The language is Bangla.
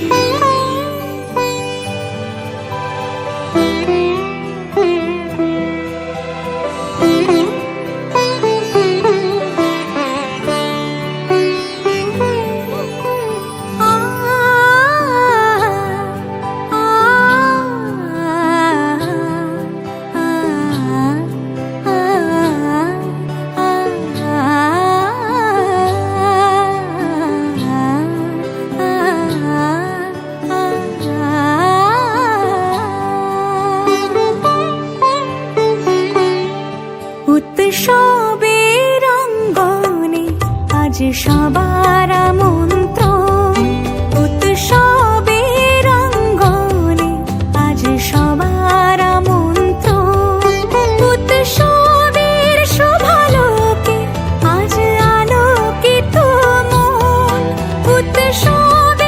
Bye. উৎসবের অঙ্গনে আজ সবার মন্ত্র উৎসবের অঙ্গনে আজ সবার মন্ত্র উৎসবের শোভালোকে আজ আলোকিত মন। উৎসব